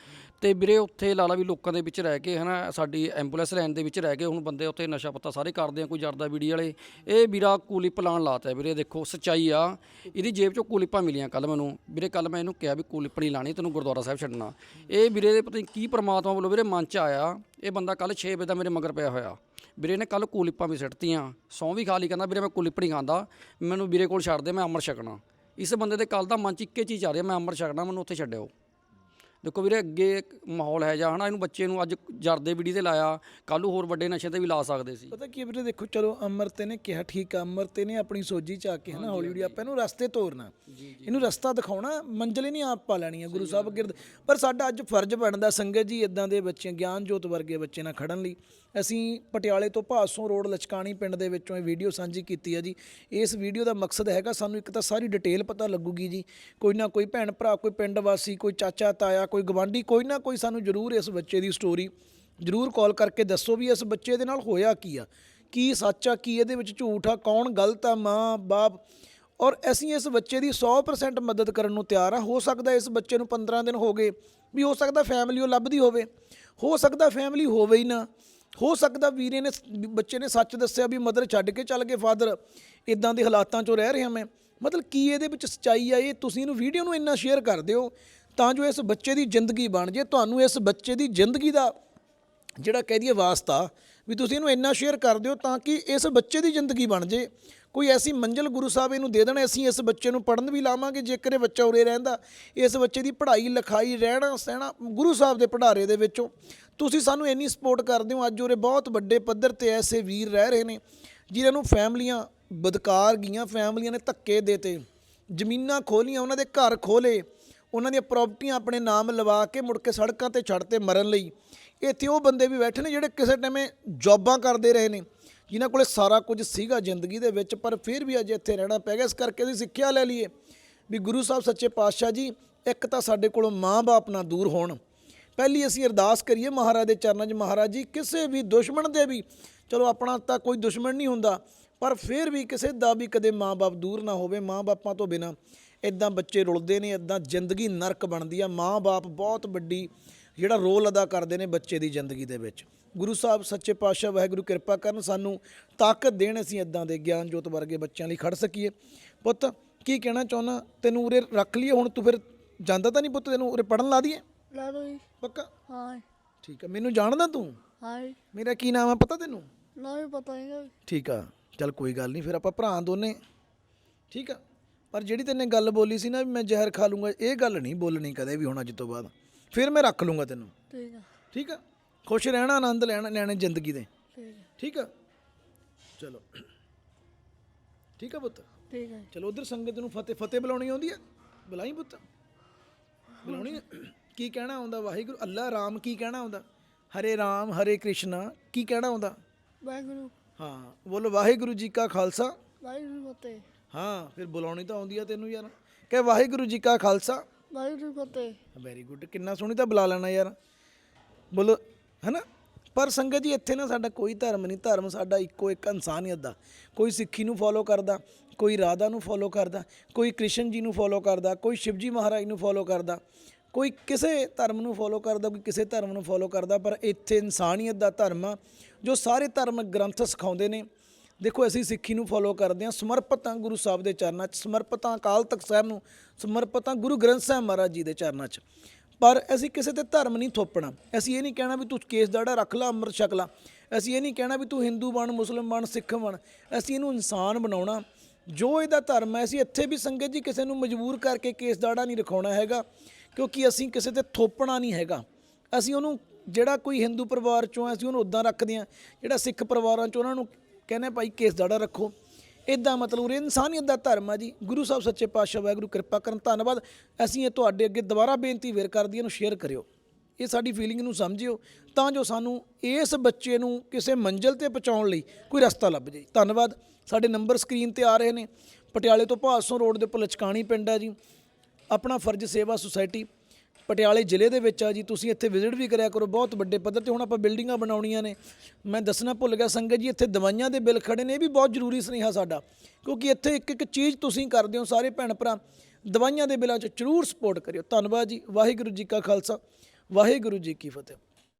ਤੇ ਵੀਰੇ, ਉੱਥੇ ਲਾਲਾ ਵੀ ਲੋਕਾਂ ਦੇ ਵਿੱਚ ਰਹਿ ਕੇ ਹਨਾ, ਸਾਡੀ ਐਂਬੂਲੈਂਸ ਲੈਣ ਦੇ ਵਿੱਚ ਰਹਿ ਕੇ ਹੁਣ ਬੰਦੇ ਉੱਥੇ ਨਸ਼ਾ ਪੱਤਾ ਸਾਰੇ ਕਰਦੇ ਆ, ਕੋਈ ਜਰਦਾ ਬੀੜੀ ਵਾਲੇ। ਇਹ ਵੀਰਾ ਕੂਲਿਪ ਲਾਣ ਲਾਤਾ ਵੀਰੇ, ਦੇਖੋ, ਸੱਚਾਈ ਆ। ਇਹਦੀ ਜੇਬ ਚੋਂ ਕੂਲਿਪਾਂ ਮਿਲੀਆਂ ਕੱਲ ਮੈਨੂੰ। ਵੀਰੇ ਕੱਲ ਮੈਂ ਇਹਨੂੰ ਕਿਹਾ ਵੀ ਕੂਲਿਪ ਨਹੀਂ ਲਾਣੀ, ਤੈਨੂੰ ਗੁਰਦੁਆਰਾ ਸਾਹਿਬ ਛੱਡਣਾ। ਇਹ ਵੀਰੇ ਦੇ ਪਤਾ ਨਹੀਂ ਕੀ ਪਰਮਾਤਮਾ ਵੱਲੋਂ ਵੀਰੇ ਮਨ ਚ ਆਇਆ। ਇਹ ਬੰਦਾ ਕੱਲ 6 ਵਜੇ ਦਾ ਮੇਰੇ ਮਗਰ ਪਿਆ ਹੋਇਆ। ਵੀਰੇ ਨੇ ਕੱਲ ਕੂਲਿਪਾਂ ਵੀ ਸਿੱਟਤੀਆਂ ਸੌਂ ਵੀ ਖਾ ਲਈ ਕਹਿੰਦਾ ਵੀਰੇ ਮੈਂ ਕੂਲਿਪ ਨਹੀਂ ਖਾਂਦਾ ਮੈਨੂੰ ਵੀਰੇ ਕੋਲ ਛੱਡ ਦੇ ਮੈਂ ਅਮਰ ਛਕਣਾ। ਇਸ ਬੰਦੇ ਦੇ ਕੱਲ ਦਾ ਮਨ ਚ ਇੱਕੇ ਚੀਜ਼ ਆ ਰਹੀ ਹੈ ਮੈਂ ਅਮਰ ਛਕਣਾ ਮੈਨੂੰ ਉੱਥੇ ਛੱਡਿਓ। ਦੇਖੋ ਵੀਰੇ ਅੱਗੇ ਮਾਹੌਲ ਹੈ ਜਾਂ ਹਨਾ ਇਹਨੂੰ ਬੱਚੇ ਨੂੰ ਅੱਜ ਜਰਦੇ ਵੀੜੀ ਤੇ ਲਾਇਆ ਕੱਲ੍ਹ ਨੂੰ ਹੋਰ ਵੱਡੇ ਨਸ਼ੇ ਤੇ ਵੀ ਲਾ ਸਕਦੇ ਸੀ। ਪਤਾ ਕੀ ਹੈ ਵੀਰੇ ਦੇਖੋ ਚਲੋ ਅਮਰਤੇ ਨੇ ਕਿਹਾ ਠੀਕ ਆ ਅਮਰਤੇ ਨੇ ਆਪਣੀ ਸੋਝੀ ਚ ਆ ਕੇ ਹਨਾ ਹੌਲੀ ਹੌਲੀ ਆਪਾਂ ਇਹਨੂੰ ਰਸਤੇ ਤੋਰਨਾ। ਇਹਨੂੰ ਰਸਤਾ ਦਿਖਾਉਣਾ ਮੰਜ਼ਲ ਹੀ ਨਹੀਂ ਆਪ ਪਾ ਲੈਣੀ ਹੈ ਗੁਰੂ ਸਾਹਿਬ ਗਿਰਦ ਪਰ ਸਾਡਾ ਅੱਜ ਫਰਜ਼ ਬਣਦਾ ਸੰਗਤ ਜੀ ਇਦਾਂ ਦੇ ਬੱਚੇ ਗਿਆਨ ਜੋਤ ਵਰਗੇ ਬੱਚੇ ਨਾਲ ਖੜਨ ਲਈ। ਅਸੀਂ ਪਟਿਆਲੇ ਤੋਂ ਭਾਸੋਂ ਰੋਡ ਲਚਕਾਣੀ ਪਿੰਡ ਦੇ ਵਿੱਚੋਂ ਇਹ ਵੀਡੀਓ ਸਾਂਝੀ ਕੀਤੀ ਹੈ ਜੀ। ਇਸ ਵੀਡੀਓ ਦਾ ਮਕਸਦ ਹੈਗਾ ਸਾਨੂੰ ਇੱਕ ਤਾਂ ਸਾਰੀ ਡਿਟੇਲ ਪਤਾ ਲੱਗੂਗੀ ਜੀ। ਕੋਈ ਨਾ ਕੋਈ ਭੈਣ ਭਰਾ, ਕੋਈ ਪਿੰਡ ਵਾਸੀ, ਕੋਈ ਚਾਚਾ, ਤਾਇਆ, ਕੋਈ ਗਵਾਂਢੀ ਕੋਈ ਨਾ ਕੋਈ ਸਾਨੂੰ ਜ਼ਰੂਰ ਇਸ ਬੱਚੇ ਦੀ ਸਟੋਰੀ ਜ਼ਰੂਰ ਕਾਲ ਕਰਕੇ ਦੱਸੋ ਵੀ ਇਸ ਬੱਚੇ ਦੇ ਨਾਲ ਹੋਇਆ ਕੀ ਆ। ਕੀ ਸੱਚ ਆ, ਕੀ ਇਹਦੇ ਵਿੱਚ ਝੂਠ ਆ, ਕੌਣ ਗਲਤ ਆ, ਮਾਂ, ਬਾਪ। ਔਰ ਅਸੀਂ ਇਸ ਬੱਚੇ ਦੀ 100% ਮਦਦ ਕਰਨ ਨੂੰ ਤਿਆਰ ਆ। ਹੋ ਸਕਦਾ ਇਸ ਬੱਚੇ ਨੂੰ 15 ਦਿਨ ਹੋ ਗਏ ਵੀ ਹੋ ਸਕਦਾ ਫੈਮਿਲੀ ਉਹ ਲੱਭਦੀ ਹੋਵੇ। ਹੋ ਸਕਦਾ ਫੈਮਿਲੀ ਹੋਵੇ ਹੀ ਨਾ। ਹੋ ਸਕਦਾ ਵੀਰੇ ਨੇ ਬੱਚੇ ਨੇ ਸੱਚ ਦੱਸਿਆ ਵੀ ਮਦਰ ਛੱਡ ਕੇ ਚੱਲ ਗਏ, ਫਾਦਰ। ਇਦਾਂ ਦੇ ਹਾਲਾਤਾਂ 'ਚੋਂ ਰਹਿ ਰਿਹਾ ਮੈਂ। ਮਤਲਬ ਕੀ ਇਹਦੇ ਵਿੱਚ ਸੱਚਾਈ ਆ, ਇਹ ਤੁਸੀਂ ਇਹਨੂੰ ਵੀਡੀਓ ਨੂੰ ਇੰਨਾ ਸ਼ੇਅਰ ਕਰ ਦਿਓ, ਤਾਂ ਜੋ ਇਸ ਬੱਚੇ ਦੀ ਜ਼ਿੰਦਗੀ ਬਣ ਜੇ। ਤੁਹਾਨੂੰ ਇਸ ਬੱਚੇ ਦੀ ਜ਼ਿੰਦਗੀ ਦਾ ਜਿਹੜਾ ਕਹਿ ਦਈਏ ਵਾਸਤਾ, ਵੀ ਤੁਸੀਂ ਇਹਨੂੰ ਇੰਨਾ ਸ਼ੇਅਰ ਕਰ ਦਿਓ ਤਾਂ ਕਿ ਇਸ ਬੱਚੇ ਦੀ ਜ਼ਿੰਦਗੀ ਬਣ ਜੇ। ਕੋਈ ਐਸੀ ਮੰਜ਼ਿਲ ਗੁਰੂ ਸਾਹਿਬ ਇਹਨੂੰ ਦੇ ਦੇਣ, ਅਸੀਂ ਇਸ ਬੱਚੇ ਨੂੰ ਪੜਨ ਵੀ ਲਾਵਾਂਗੇ, ਜੇਕਰ ਇਹ ਬੱਚਾ ਉਰੇ ਰਹਿੰਦਾ, ਇਸ ਬੱਚੇ ਦੀ ਪੜ੍ਹਾਈ, ਲਿਖਾਈ, ਰਹਿਣਾ, ਸਹਿਣਾ ਗੁਰੂ ਸਾਹਿਬ ਦੇ ਪੜਾਰੇ ਦੇ ਵਿੱਚੋਂ। ਤੁਸੀਂ ਸਾਨੂੰ ਇੰਨੀ ਸਪੋਰਟ ਕਰਦੇ ਹੋ, ਅੱਜ ਉਰੇ ਬਹੁਤ ਵੱਡੇ ਪੱਧਰ ਤੇ ਐਸੇ ਵੀਰ ਰਹਿ ਰਹੇ ਨੇ, ਜਿਨ੍ਹਾਂ ਨੂੰ ਫੈਮਲੀਆਂ ਬਦਕਾਰ ਗਈਆਂ, ਫੈਮਲੀਆਂ ਨੇ ਧੱਕੇ ਦੇਤੇ, ਜ਼ਮੀਨਾਂ ਖੋਲੀਆਂ, ਉਹਨਾਂ ਦੇ ਘਰ ਖੋਲੇ, ਉਹਨਾਂ ਦੀਆਂ ਪ੍ਰਾਪਰਟੀਆਂ ਆਪਣੇ ਨਾਮ ਲਵਾ ਕੇ ਮੁੜ ਕੇ ਸੜਕਾਂ ਤੇ ਛੱਡ ਤੇ ਮਰਨ ਲਈ। ਇੱਥੇ ਉਹ ਬੰਦੇ ਵੀ ਬੈਠੇ ਨੇ ਜਿਹੜੇ ਕਿਸੇ ਟਾਈਮੇ ਜੌਬਾਂ ਕਰਦੇ ਰਹੇ ਨੇ। ਜਿਨ੍ਹਾਂ ਕੋਲੇ ਸਾਰਾ ਕੁਝ ਸੀਗਾ ਜ਼ਿੰਦਗੀ ਦੇ ਵਿੱਚ, ਪਰ ਫਿਰ ਵੀ ਅੱਜ ਇੱਥੇ ਰਹਿਣਾ ਪੈ ਗਿਆ। ਇਸ ਕਰਕੇ ਅਸੀਂ ਸਿੱਖਿਆ ਲੈ ਲਈਏ ਵੀ ਗੁਰੂ ਸਾਹਿਬ ਸੱਚੇ ਪਾਤਸ਼ਾਹ ਜੀ, ਇੱਕ ਤਾਂ ਸਾਡੇ ਕੋਲੋਂ ਮਾਂ-ਬਾਪ ਨਾ ਦੂਰ ਹੋਣ। ਪਹਿਲੀ ਅਸੀਂ ਅਰਦਾਸ ਕਰੀਏ ਮਹਾਰਾਜ ਦੇ ਚਰਨਾਂ 'ਚ, ਮਹਾਰਾਜ ਜੀ, ਕਿਸੇ ਵੀ ਦੁਸ਼ਮਣ ਦੇ ਵੀ, ਚਲੋ ਆਪਣਾ ਤਾਂ ਕੋਈ ਦੁਸ਼ਮਣ ਨਹੀਂ ਹੁੰਦਾ, ਪਰ ਫਿਰ ਵੀ ਕਿਸੇ ਦਾ ਵੀ ਕਦੇ ਮਾਂ-ਬਾਪ ਦੂਰ ਨਾ ਹੋਵੇ, ਮਾਂ-ਬਾਪਾਂ ਤੋਂ ਬਿਨਾ। ਇਦਾਂ ਬੱਚੇ ਰੁਲਦੇ ਨੇ ਇਦਾਂ ਜ਼ਿੰਦਗੀ ਨਰਕ ਬਣਦੀ ਆ। ਮਾਂ-ਬਾਪ ਬਹੁਤ ਵੱਡੀ ਜਿਹੜਾ ਰੋਲ ਅਦਾ ਕਰਦੇ ਨੇ ਬੱਚੇ ਦੀ ਜ਼ਿੰਦਗੀ ਦੇ ਵਿੱਚ। ਗੁਰੂ ਸਾਹਿਬ ਸੱਚੇ ਪਾਤਸ਼ਾਹ ਵਾਹਿਗੁਰੂ ਕਿਰਪਾ ਕਰਨ ਸਾਨੂੰ ਤਾਕਤ ਦੇਣ ਅਸੀਂ ਇਦਾਂ ਦੇ ਗਿਆਨ ਜੋਤ ਵਰਗੇ ਬੱਚਿਆਂ ਲਈ ਖੜ ਸਕੀਏ। ਪੁੱਤ ਕੀ ਕਹਿਣਾ ਚਾਹੁੰਦਾ? ਤੈਨੂੰ ਉਰੇ ਰੱਖ ਲਈਏ ਹੁਣ ਤੂੰ ਫਿਰ ਜਾਂਦਾ ਤਾਂ ਨਹੀਂ ਪੁੱਤ ਤੈਨੂੰ? ਉਰੇ ਪੜਨ ਲਾ ਦਈਏ? ਲਾ ਦੋ ਜੀ। ਪੱਕਾ? ਹਾਂ। ਠੀਕ ਆ ਮੈਨੂੰ ਜਾਣਦਾ ਤੂੰ? ਹਾਂ। ਮੇਰਾ ਕੀ ਨਾਮ ਆ ਪਤਾ ਤੈਨੂੰ? ਨਾ ਵੀ ਪਤਾ ਹੈਗਾ। ਠੀਕ ਆ ਚੱਲ ਕੋਈ ਗੱਲ ਨਹੀਂ ਫਿਰ ਆਪਾਂ ਭਰਾ ਦੋਨੇ। ਠੀਕ ਆ ਪਰ ਜਿਹੜੀ ਤੈਨੇ ਗੱਲ ਬੋਲੀ ਸੀ ਨਾ ਵੀ ਮੈਂ ਜ਼ਹਿਰ ਖਾ ਲੂੰਗਾ ਇਹ ਗੱਲ ਨਹੀਂ ਬੋਲਣੀ ਕਦੇ ਵੀ ਹੁਣ ਅੱਜ ਤੋਂ ਬਾਅਦ। ਫਿਰ ਮੈਂ ਰੱਖ ਲੂੰਗਾ ਤੈਨੂੰ। ਠੀਕ ਆ। ਠੀਕ ਆ? ਖੁਸ਼ ਰਹਿਣਾ ਆਨੰਦ ਲੈਣਾ ਲੈਣੇ ਜ਼ਿੰਦਗੀ ਦੇ। ਠੀਕ ਆ। ਠੀਕ ਆ? ਚਲੋ। ਠੀਕ ਆ ਪੁੱਤ? ਠੀਕ ਆ ਜੀ। ਚਲੋ ਉਧਰ ਸੰਗਤ ਨੂੰ ਫਤਿਹ ਫਤਿਹ ਬੁਲਾਉਣੀ ਆਉਂਦੀ ਆ? ਬੁਲਾਈ ਪੁੱਤ? ਬੁਲਾਉਣੀ ਆ? ਕੀ ਕਹਿਣਾ ਆਉਂਦਾ ਵਾਹਿਗੁਰੂ? ਅੱਲਾ ਰਾਮ ਕੀ ਕਹਿਣਾ ਆਉਂਦਾ? ਹਰੇ ਰਾਮ ਹਰੇ ਕ੍ਰਿਸ਼ਨਾ ਕੀ ਕਹਿਣਾ ਆਉਂਦਾ? ਵਾਹਿਗੁਰੂ। ਹਾਂ ਬੋਲੋ ਵਾਹਿਗੁਰੂ ਜੀ ਕਾ ਖਾਲਸਾ। ਵਾਹਿਗੁਰੂ ਫਤਿਹ। ਹਾਂ ਫਿਰ ਬੁਲਾਉਣੀ ਤਾਂ ਆਉਂਦੀ ਆ ਤੈਨੂੰ ਯਾਰ। ਕਹੇ ਵਾਹਿਗੁਰੂ ਜੀ ਕਾ ਖਾਲਸਾ। ਵਾਹਿਗੁਰੂ ਫਤਿਹ। ਵੈਰੀ ਗੁੱਡ ਕਿੰਨਾ ਸੋਹਣੀ ਤਾਂ ਬੁਲਾ ਲੈਣਾ ਯਾਰ। ਬੋਲੋ, ਹੈਨਾ? ਪਰ ਸੰਗਤ ਜੀ, ਇੱਥੇ ਨਾ ਸਾਡਾ ਕੋਈ ਧਰਮ ਨਹੀਂ। ਧਰਮ ਸਾਡਾ ਇੱਕੋ ਇੱਕ ਇਨਸਾਨੀਅਤ ਦਾ। ਕੋਈ ਸਿੱਖੀ ਨੂੰ ਫੋਲੋ ਕਰਦਾ, ਕੋਈ ਰਾਧਾ ਨੂੰ ਫੋਲੋ ਕਰਦਾ, ਕੋਈ ਕ੍ਰਿਸ਼ਨ ਜੀ ਨੂੰ ਫੋਲੋ ਕਰਦਾ, ਕੋਈ ਸ਼ਿਵਜੀ ਮਹਾਰਾਜ ਨੂੰ ਫੋਲੋ ਕਰਦਾ। ਕੋਈ ਕਿਸੇ ਧਰਮ ਨੂੰ ਫੋਲੋ ਕਰਦਾ, ਕੋਈ ਕਿਸੇ ਧਰਮ ਨੂੰ ਫੋਲੋ ਕਰਦਾ, ਪਰ ਇੱਥੇ ਇਨਸਾਨੀਅਤ ਦਾ ਧਰਮ ਆ, ਜੋ ਸਾਰੇ ਧਰਮ ਗ੍ਰੰਥ ਸਿਖਾਉਂਦੇ ਨੇ। ਦੇਖੋ, ਅਸੀਂ ਸਿੱਖੀ ਨੂੰ ਫੋਲੋ ਕਰਦੇ ਹਾਂ। ਸਮਰਪਿਤ ਹਾਂ ਗੁਰੂ ਸਾਹਿਬ ਦੇ ਚਰਨਾਂ 'ਚ, ਸਮਰਪਿਤ ਹਾਂ ਅਕਾਲ ਤਖਤ ਸਾਹਿਬ ਨੂੰ, ਸਮਰਪਿਤ ਹਾਂ ਗੁਰੂ ਗ੍ਰੰਥ ਸਾਹਿਬ ਮਹਾਰਾਜ ਜੀ ਦੇ ਚਰਨਾਂ 'ਚ। ਪਰ ਅਸੀਂ ਕਿਸੇ ਤੇ ਧਰਮ ਨਹੀਂ ਥੋਪਣਾ। ਅਸੀਂ ਇਹ ਨਹੀਂ ਕਹਿਣਾ ਵੀ ਤੂੰ ਕੇਸ ਦਾੜਾ ਰੱਖ ਲਾ, ਅੰਮ੍ਰਿਤ ਛਕ ਲਾ। ਅਸੀਂ ਇਹ ਨਹੀਂ ਕਹਿਣਾ ਵੀ ਤੂੰ ਹਿੰਦੂ ਬਣ, ਮੁਸਲਮਾਨ ਬਣ, ਸਿੱਖ ਬਣ। ਅਸੀਂ ਇਹਨੂੰ ਇਨਸਾਨ ਬਣਾਉਣਾ। ਜੋ ਇਹਦਾ ਧਰਮ ਹੈ, ਅਸੀਂ ਇੱਥੇ ਵੀ ਸੰਗਤ ਜੀ ਕਿਸੇ ਨੂੰ ਮਜਬੂਰ ਕਰਕੇ ਕੇਸ ਦਾੜਾ ਨਹੀਂ ਰਖਾਉਣਾ ਹੈਗਾ, ਕਿਉਂਕਿ ਅਸੀਂ ਕਿਸੇ ਤੇ ਥੋਪਣਾ ਨਹੀਂ ਹੈਗਾ। ਅਸੀਂ ਉਹਨੂੰ, ਜਿਹੜਾ ਕੋਈ ਹਿੰਦੂ ਪਰਿਵਾਰ ਚੋਂ ਅਸੀਂ ਉਹਨੂੰ ਉਦਾਂ ਰੱਖਦੇ ਹਾਂ। ਜਿਹੜਾ ਸਿੱਖ ਪਰਿਵਾਰਾਂ ਚੋਂ ਉਹਨਾਂ ਨੂੰ ਕਹਿੰਦੇ ਭਾਈ ਕੇਸ ਦਾੜਾ ਰੱਖੋ। ਇਦਾਂ ਮਤਲਬ ਉਰੇ ਇਨਸਾਨੀਅਤ ਦਾ ਧਰਮ ਆ ਜੀ। ਗੁਰੂ ਸਾਹਿਬ ਸੱਚੇ ਪਾਤਸ਼ਾਹ ਵਾਹਿਗੁਰੂ ਕਿਰਪਾ ਕਰਨ, ਧੰਨਵਾਦ। ਅਸੀਂ ਇਹ ਤੁਹਾਡੇ ਅੱਗੇ ਦੁਬਾਰਾ ਬੇਨਤੀ ਵੇਰ ਕਰਦੀ ਇਹਨੂੰ ਸ਼ੇਅਰ ਕਰਿਓ। ਇਹ ਸਾਡੀ ਫੀਲਿੰਗ ਨੂੰ ਸਮਝਿਓ। ਤਾਂ ਜੋ ਸਾਨੂੰ ਇਸ ਬੱਚੇ ਨੂੰ ਕਿਸੇ ਮੰਜ਼ਿਲ ਤੇ ਪਹੁੰਚਾਉਣ ਲਈ ਕੋਈ ਰਸਤਾ ਲੱਭ ਜੇ ਧੰਨਵਾਦ। ਸਾਡੇ ਨੰਬਰ ਸਕਰੀਨ ਤੇ ਆ ਰਹੇ ਨੇ। ਪਟਿਆਲੇ ਤੋਂ ਭਾਸੋਂ ਰੋਡ ਦੇ ਉੱਪਰ ਲਚਕਾਣੀ ਪਿੰਡ ਹੈ ਜੀ। ਆਪਣਾ ਫਰਜ਼ ਸੇਵਾ ਸੁਸਾਇਟੀ ਪਟਿਆਲੇ ਜ਼ਿਲ੍ਹੇ ਦੇ ਵਿੱਚ ਆ ਜੀ, ਤੁਸੀਂ ਇੱਥੇ ਵਿਜ਼ਿਟ ਵੀ ਕਰਿਆ ਕਰੋ, ਬਹੁਤ ਵੱਡੇ ਪੱਧਰ ਤੇ ਹੁਣ ਆਪਾਂ ਬਿਲਡਿੰਗਾਂ ਬਣਾਉਣੀਆਂ ਨੇ। ਮੈਂ ਦੱਸਣਾ ਭੁੱਲ ਗਿਆ, ਸੰਗਤ ਜੀ, ਇੱਥੇ ਦਵਾਈਆਂ ਦੇ ਬਿੱਲ ਖੜੇ ਨੇ, ਇਹ ਵੀ ਬਹੁਤ ਜ਼ਰੂਰੀ ਸੁਨੇਹਾ ਸਾਡਾ, ਕਿਉਂਕਿ ਇੱਥੇ ਇੱਕ ਇੱਕ ਚੀਜ਼ ਤੁਸੀਂ ਕਰਦੇ ਹੋ ਸਾਰੇ ਭੈਣ ਭਰਾ, ਦਵਾਈਆਂ ਦੇ ਬਿੱਲਾਂ 'ਚ ਜ਼ਰੂਰ ਸਪੋਰਟ ਕਰਿਓ। ਧੰਨਵਾਦ ਜੀ, ਵਾਹਿਗੁਰੂ ਜੀ ਕਾ ਖਾਲਸਾ, ਵਾਹਿਗੁਰੂ ਜੀ ਕੀ ਫਤਿਹ।